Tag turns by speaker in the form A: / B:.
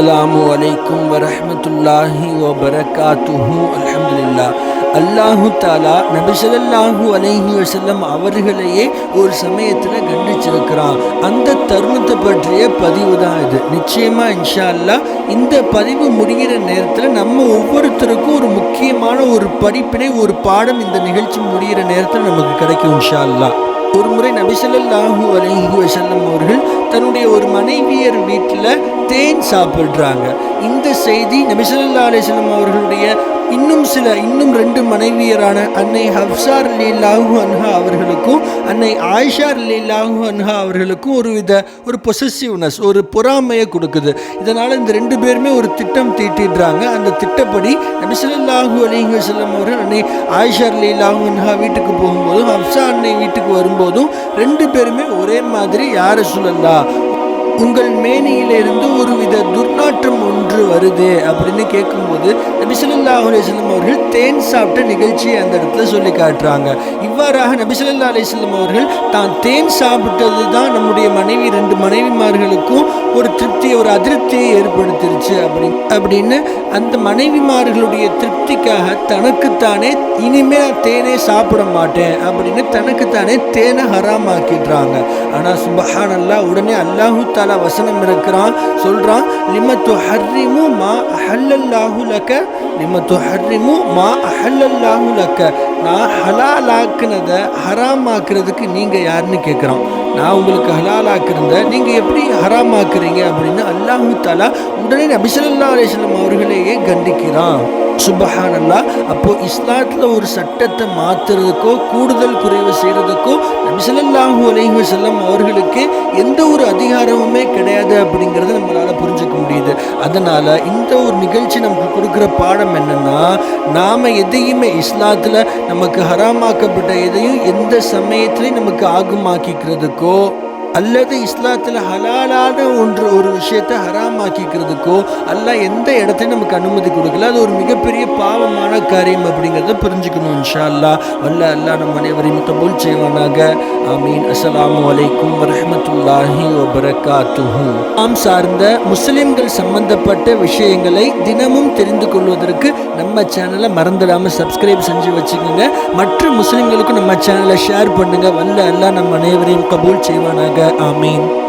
A: அஸ்ஸலாமு அலைக்கும் ஓ வபரகாத்துஹு அலமதுல்லா அல்லாஹு தாலா நபிசல்லாஹு அலைஹி வசல்லம் அவர்களையே ஒரு சமயத்தில் கண்டிச்சிருக்கிறான். அந்த தருணத்தை பற்றிய பதிவு தான் இது. நிச்சயமாக இன்ஷா அல்லாஹ் இந்த பதிவு முடிகிற நேரத்தில் நம்ம ஒவ்வொருத்தருக்கும் ஒரு முக்கியமான ஒரு படிப்பினை ஒரு பாடம் இந்த நிகழ்ச்சி முடிகிற நேரத்தில் நமக்கு கிடைக்கும் இன்ஷா அல்லாஹ் ஒரு முறை நபிசல்லாஹூ அலைஹி வஸல்லம் அவர்கள் தன்னுடைய ஒரு மனைவியர் வீட்டில் தேன் சாப்பிட்றாங்க. இந்த செய்தி நபிசல்லா அலிஸ்லம் அவர்களுடைய இன்னும் சில இன்னும் ரெண்டு மனைவியரான அன்னை ஹப்சார் லீலாஹு அன்ஹா அவர்களுக்கும் அன்னை ஆயிஷா லீலாஹு அன்ஹா அவர்களுக்கும் ஒரு வித ஒரு பொசசிவ்னஸ் ஒரு பொறாமையை கொடுக்குது. இதனால் இந்த ரெண்டு பேருமே ஒரு திட்டம் தீட்டிடுறாங்க. அந்த திட்டப்படி நபிசல்லாஹு அலிஹி வசல்லம் அவர்கள் அன்னை ஆயிஷா லீலாஹு அன்ஹா வீட்டுக்கு போகும்போதும் ஹப்சா அன்னை வீட்டுக்கு வரும்போதும் ரெண்டு பேருமே ஒரே மாதிரி யாரை சொல்லலாம் உங்கள் மேனியிலிருந்து ஒரு வித துர்நாற்றம் ஒன்று வருது அப்படின்னு கேட்கும்போது நபிசுல்லா அலிஸ்லம் அவர்கள் தேன் சாப்பிட்ட நிகழ்ச்சியை அந்த இடத்துல சொல்லி காட்டுறாங்க. இவ்வாறாக நபிசுல்லா அலிஸ்லம் அவர்கள் தான் தேன் சாப்பிட்டது தான் நம்முடைய மனைவி ரெண்டு மனைவிமார்களுக்கும் ஒரு திருப்தியை ஒரு அதிருப்தியை ஏற்படுத்திருச்சு அப்படி அப்படின்னு அந்த மனைவிமார்களுடைய திருப்திக்காக தனக்குத்தானே இனிமே நான் தேனே சாப்பிட மாட்டேன் அப்படின்னு தனக்குத்தானே தேனை ஹராமாக்கிடுறாங்க. ஆனால் சுபஹானல்லா உடனே அல்லாஹு தாலா வசனம் இருக்கிறான். சொல்கிறான் லிமத்து ஹர்ரிமு மா அஹல்லல்லாஹு லக்க லிமத்து ஹர்ரிமு மா அஹல்லல்லாஹு லக்க. நான் ஹலாலாக்குனதை ஹராமாக்குறதுக்கு நீங்கள் யாருன்னு கேட்குறான் நான் உங்களுக்கு ஹலாலாக்குறத நீங்கள் எப்படி ஹராமாக்குறீங்க அப்படின்னு அல்லாஹு தாலா உடனே நபிசல்லா அலிஸ்லாம் அவர்களையே கண்டிக்கிறான். சுபஹானல்லா அப்போ இஸ்லாத்தில் ஒரு சட்டத்தை மாற்றுறதுக்கோ கூடுதல் குறைவு செய்கிறதுக்கோ நபிசல்லாஹூ அலைஹி செல்லம் அவர்களுக்கு எந்த ஒரு அதிகாரமுமே கிடையாது அப்படிங்கிறத நம்மளால் புரிஞ்சுக்க முடியுது. அதனால் இந்த ஒரு நிகழ்ச்சி நமக்கு கொடுக்குற பாடம் என்னென்னா நாம் எதையுமே இஸ்லாத்தில் நமக்கு ஹராமாக்கப்பட்ட எதையும் எந்த சமயத்துலையும் நமக்கு ஆகுமாக்கிக்கிறதுக்கோ அல்லது இஸ்லாத்தில் ஹலாலான ஒன்று ஒரு விஷயத்தை ஹராமாக்கிக்கிறதுக்கோ அல்ல எந்த இடத்தையும் நமக்கு அனுமதி கொடுக்கல. அது ஒரு மிகப்பெரிய பாவமான காரியம் அப்படிங்கிறத புரிஞ்சுக்கணும் இன்ஷா அல்லா அல்ல அல்லா நம் அனைவரையும் கபூல் செய்வானாக. ஆமீன். அஸ்ஸலாமு அலைக்கும் வரமத்துல்லாஹி வபரகாத்துஹு. ஆம் சார்ந்த முஸ்லிம்கள் சம்பந்தப்பட்ட விஷயங்களை தினமும் தெரிந்து கொள்வதற்கு நம்ம சேனலை மறந்துடாமல் சப்ஸ்கிரைப் செஞ்சு வச்சுக்கோங்க. மற்ற முஸ்லிம்களுக்கும் நம்ம சேனலை ஷேர் பண்ணுங்க. வல்ல எல்லாம் நம்ம அனைவரையும் கபூல் செய்வானாக. ஆமீன்.